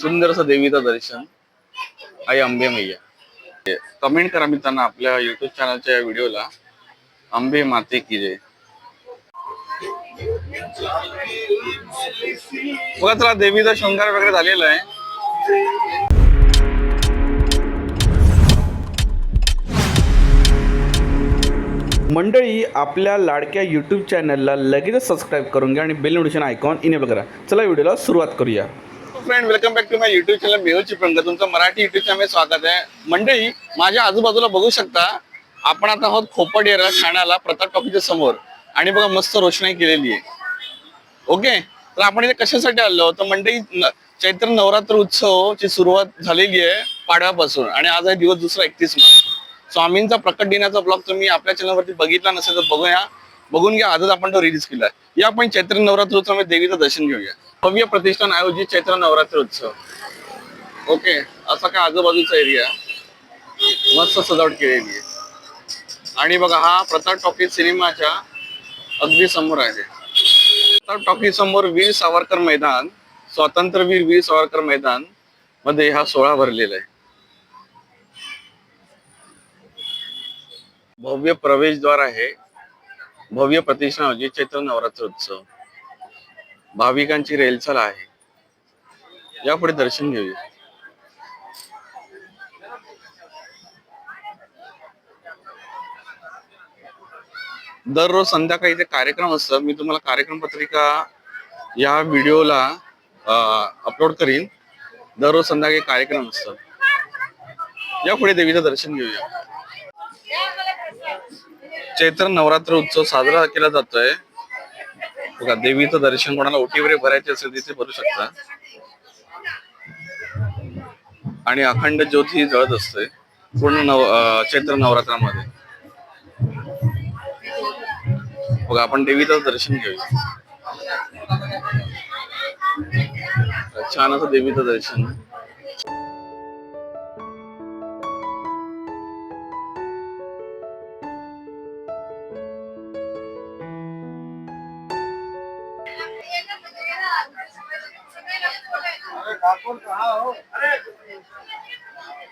सुंदर असं देवीचं दर्शन. आई अंबे मैया. कमेंट करा मित्रांना आपल्या युट्यूब चॅनलच्या या व्हिडिओला. अंबे माते की जय. बघा चला देवीचा शृंगार वगैरे झालेला आहे. मंडळी आपल्या लाडक्या यूट्यूब चॅनलला लगेचच सबस्क्राईब करून घ्या आणि बेल नोटिफिकेशन आयकॉन इनेबल करा. चला व्हिडिओला सुरुवात करूया. Friend welcome back to my YouTube channel Mehul Chiplunkar तुमचं मराठी युट्यूब चॅनल स्वागत आहे. मंडळी माझ्या आजूबाजूला बघू शकता आपण आता आहोत खोपड एरा ठाण्याला प्रताप टॉकीच्या समोर. आणि बघा मस्त रोषणाई केलेली आहे. ओके? तर आपण इथे कशासाठी आलो? तर मंडळी चैत्र नवरात्र उत्सवची सुरुवात झालेली आहे पाडव्यापासून. आणि आज आहे दिवस दुसरा एकतीस मार्च. स्वामींचा प्रकट दिनाचा ब्लॉग तुम्ही आपल्या चॅनलवरती बघितला नसेल तर बघूया. बघून घ्या आजच आपण तो रिलीज केला. या आपण चैत्र नवरात्र उत्सव देवीचं दर्शन घेऊया. भव्य प्रतिष्ठान आयोजित चैत्र नवरात्र उत्सव. ओके असा काय आजूबाजूचा एरिया मस्त सजावट केलेली आहे. आणि बघा हा प्रताप टॉकीज सिनेमाच्या अगदी समोर आहे. प्रताप टॉकीज समोर वीर सावरकर मैदान स्वातंत्र्यवीर वीर सावरकर मैदानमध्ये हा सोहळा भरलेला आहे. भव्य प्रवेशद्वार आहे. भव्य प्रतिष्ठान आयोजित चैत्र नवरात्र उत्सव. भाविकांची रेलचाल आहे. यापुढे दर्शन घेऊया. दररोज संध्याकाळी इथे कार्यक्रम असतात मी तुम्हाला कार्यक्रम पत्रिका या व्हिडिओला अपलोड करीन. दररोज संध्याकाळी कार्यक्रम असतात यापुढे देवीचं दर्शन घेऊया. चैत्र नवरात्र उत्सव साजरा केला जातोय. बघा देवीचं दर्शन कोणाला ओटी वगैरे भरायचे असेल तिथे भरू शकता. आणि अखंड ज्योती जळत असते पूर्ण नव चैत्र नवरात्रामध्ये. बघा आपण देवीचं दर्शन घेऊया. छान असं देवीचं दर्शन.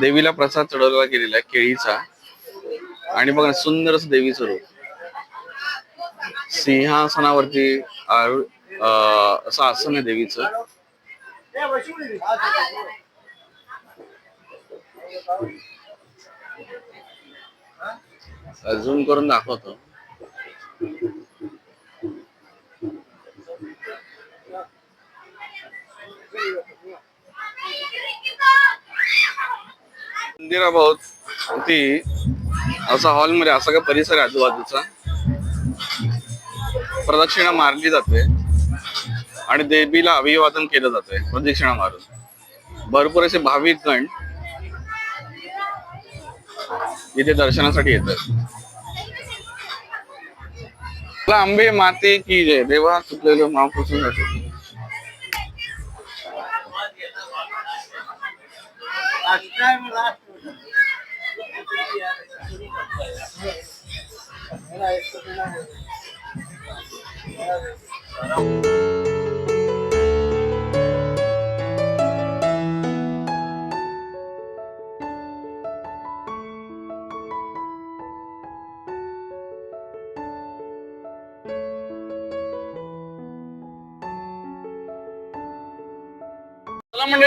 देवीला प्रसाद चढवला गेलेला आहे केळीचा. आणि बघा सुंदर असं देवीचं रूप सिंहासनावरती असं आसन आहे देवीच. अजून करून दाखवतो. मंदिराभोवती असा हॉलमध्ये असा काय परिसर आहे आजूबाजूचा. प्रदक्षिणा मारली जाते. आणि देवीला अभिवादन केलं जाते प्रदक्षिणा मारून. भरपूर असे भाविक गण इथे दर्शनासाठी येतात. आंबे माते की जय. देवा चुकलेलो महापुरुष मला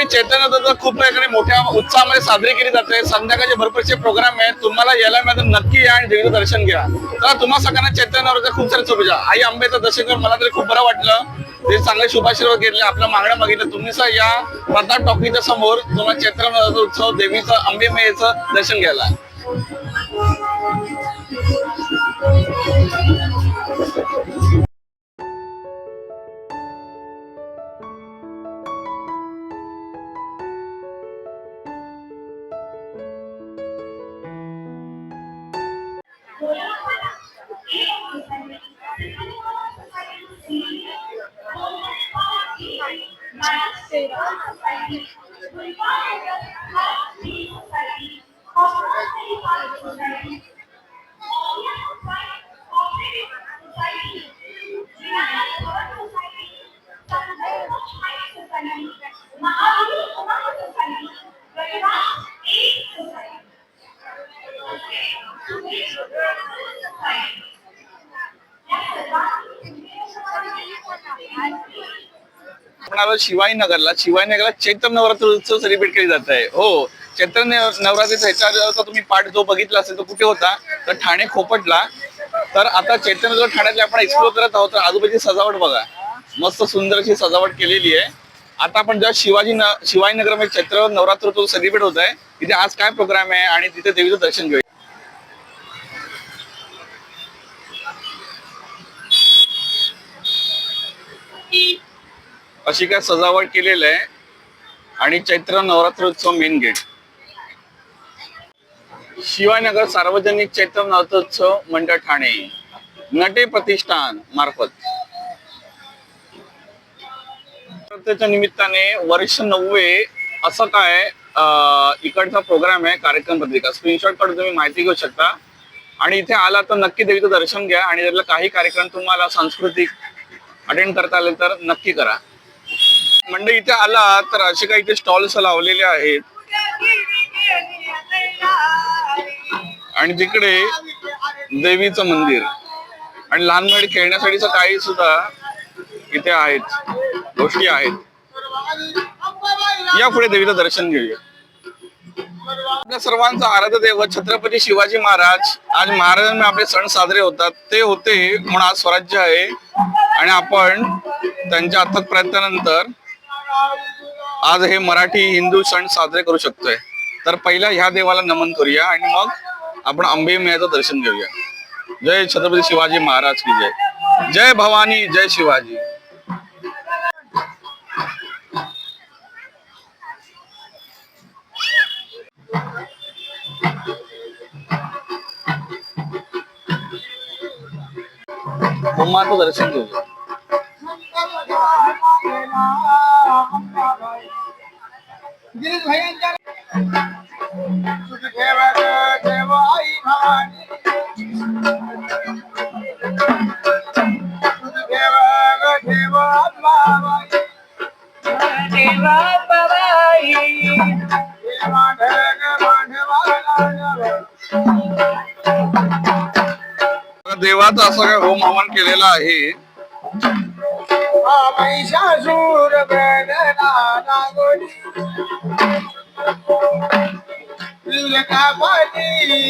मंडळी चैतन्य खूप प्रकारे मोठ्या उत्साहामध्ये साजरी केली जाते. संध्याकाळचे भरपूरचे प्रोग्राम आहेत. तुम्हाला यायला मिळालं नक्की या आणि देवीचं दर्शन घ्या. तर तुम्हा सगळ्यांना चैतन्यावरच्या खूप सारे शुभेच्छा. आई आंबेचं दर्शन करून मला तरी खूप बरं वाटलं. ते चांगले शुभाशीर्वाद घेतले आपल्या मागण्या मागितल्या तुम्ही सुद्धा या प्रताप टॉकीच्या समोर तुम्हाला चैत्र उत्सव देवीचं अंबेमेचं दर्शन घ्यायला. आपण आलो शिवाई नगरला शिवाई नगरला चैत्र नवरात्र उत्सव सेलिब्रेट केली जात आहे. हो चैत्र नवरात्रीचा ह्याच्यावरचा तुम्ही पाठ जो बघितला असेल तो कुठे होता? तर ठाणे खोपटला. तर आता चैत्र नगर ठाण्यातले आपण एक्सप्लोर करत आहोत. तर आजूबाजूची सजावट बघा. मस्त सुंदर अशी सजावट केलेली आहे. आता आपण जेव्हा शिवाजी न नगर नगरमध्ये चैत्र नवरात्र उत्सव सेलिब्रेट होत आहे तिथे आज काय प्रोग्राम आहे आणि तिथे देवीचं दर्शन घेऊया. अशी काय सजावट केलेली आहे. आणि चैत्र नवरात्र उत्सव मेन गेट शिवायनगर सार्वजनिक चैत्र नवरात्रोत्सव मंडळ ठाणे. नटे प्रतिष्ठान मार्फत. त्याच्या निमित्ताने वर्ष नववे असं काय इकडचा प्रोग्राम आहे कार्यक्रम पत्रिका. स्क्रीनशॉट काढून तुम्ही माहिती घेऊ शकता. आणि इथे आला तर नक्की देवीचं दर्शन घ्या. आणि त्यातला काही कार्यक्रम तुम्हाला सांस्कृतिक अटेंड करता आले तर नक्की करा. म्हणजे इथे आला तर असे काही इथे स्टॉल्स लावलेले आहेत. आणि तिकडे देवीचं मंदिर. आणि लहान मुले खेळण्यासाठीच काही सुद्धा इथे आहेत. गोष्टी आहेत. या पुढे देवीचं दर्शन घेऊया. आपल्या सर्वांचा आराध्य देव छत्रपती शिवाजी महाराज आज महाराजांना आपले सण साजरे होतात. ते होते म्हणून आज स्वराज्य आहे. आणि आपण त्यांच्या अथक प्रयत्नानंतर आज हे मराठी हिंदू सण साजरे करू शकतोय. तर पहिला ह्या देवाला नमन करूया आणि मग आपण आंबे मेळ्याचं दर्शन घेऊया. जय छत्रपती शिवाजी महाराज की जय. जय भवानी जय शिवाजी. दर्शन घेऊया. देवाचा असं काय होम हवन केलेलं आहे. महिषासूर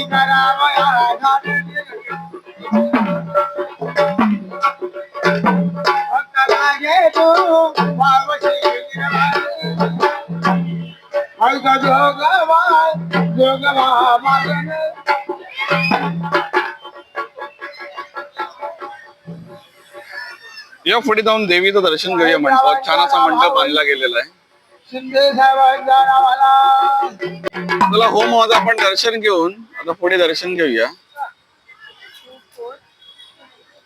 करावया जोगवा जोगवा मागन. या पुढे जाऊन देवीचं दर्शन घेऊया मंडपात छान असा मंडप बांधला गेलेला आहे. शिंदे चला होम हवाचं आपण दर्शन घेऊन आता पुढे दर्शन घेऊया.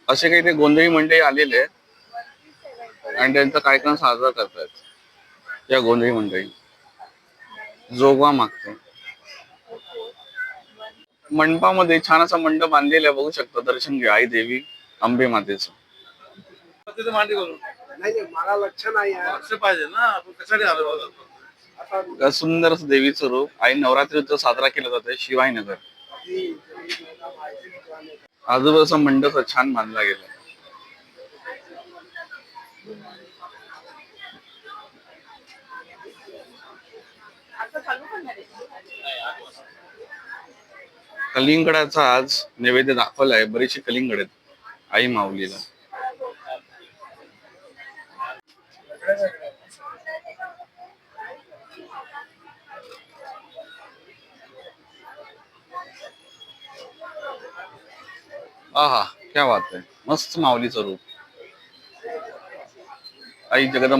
असे काही ते गोंधळी मंडळी आलेले आहेत. आणि त्यांचा कार्यक्रम साजरा करतायत. या गोंधळी मंडळी. जोगवा मागते. मंडपामध्ये छान असा मंडप बांधलेला आहे बघू शकता दर्शन घ्या आई देवी अंबे मातेचं. सुंदर असं देवीचं रूप आई नवरात्री उत्सव साजरा केला जातोय शिवाई नगर आजूबाजूचा मंडप छान बांधला गेला. कलिंगडाचा आज नैवेद्य दाखवलाय बरेचशे कलिंगड आहेत. आई माऊलीला. आहा क्या बात आहे. मस्त माऊलीचं रूप. आई जगदम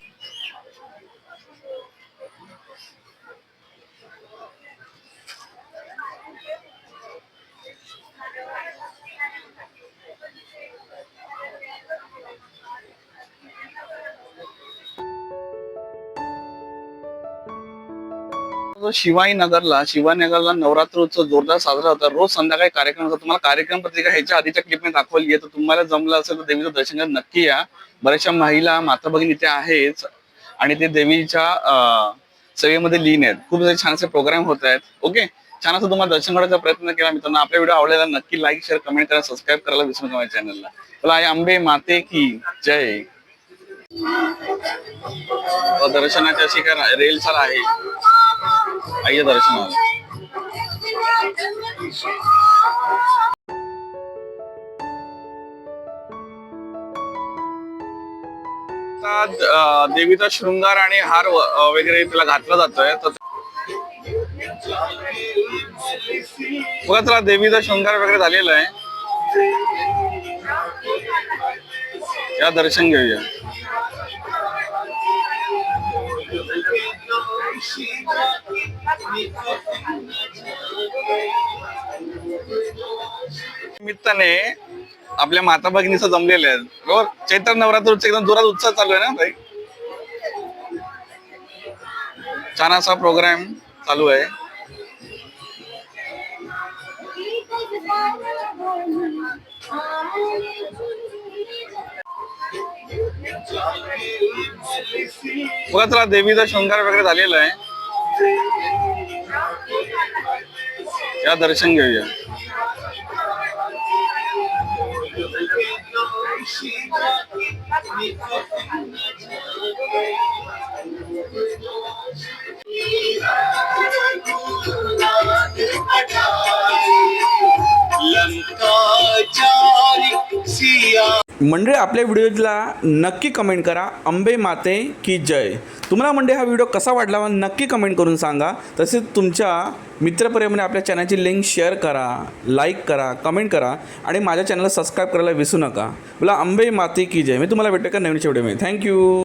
तो शिवाई नगरला शिवाई नगरला नवरात्र उत्सव जोरदार साजरा होता. रोज संध्याकाळी कार्यक्रम होता. तुम्हाला कार्यक्रम प्रत्येक ह्याच्या आधीच्या क्लिपने दाखवली आहे. तर तुम्हाला जमलं असेल तर देवीचं दर्शन घ्या. नक्की या. बऱ्याचशा महिला माता भगिनी इथे आहेच आणि ते देवीच्या सेवेमध्ये लीन आहेत. खूप सारे छान असे प्रोग्राम होत आहेत. ओके छान असं तुम्हाला दर्शन करण्याचा प्रयत्न केला. मित्रांनो आपला व्हिडिओ आवडलेला नक्की लाईक शेअर कमेंट करा. सबस्क्राईब करायला विसरू नका चॅनलला चला आई आंबे माते की जय. दर्शनाच्या दर्शनाची अशी काय रेल चाल आहे. అయ్య దర్శనం देवीचा शृंगार आणि हार वगैरे तिला घातला जातोय. तर बघा चला देवीचा शृंगार वगैरे झालेला आहे. या दर्शन घेऊया. निमित्ताने आपल्या माता भगिनीचं जमलेले आहेत बरोबर? चैत्र नवरात्र एकदम जोरात उत्साह चालू आहे ना भाई? छान असा प्रोग्राम चालू आहे. बघा चला देवीचा शृंगार वगैरे झालेला आहे. या दर्शन घेऊया. मंडळी आपल्या व्हिडिओला नक्की कमेंट करा. अंबे माते की जय. तुम्हाला म्हणजे हा व्हिडिओ कसा वाटला नक्की कमेंट करून सांगा. तसेच तुमच्या मित्रपरिवारामध्ये आपल्या चॅनलची लिंक शेअर करा लाईक करा कमेंट करा आणि माझ्या चॅनलला सबस्क्राईब करायला विसरू नका. मला अंबे माते की जय. मी तुम्हाला भेटतो का नवीन शेवटी मी थँक्यू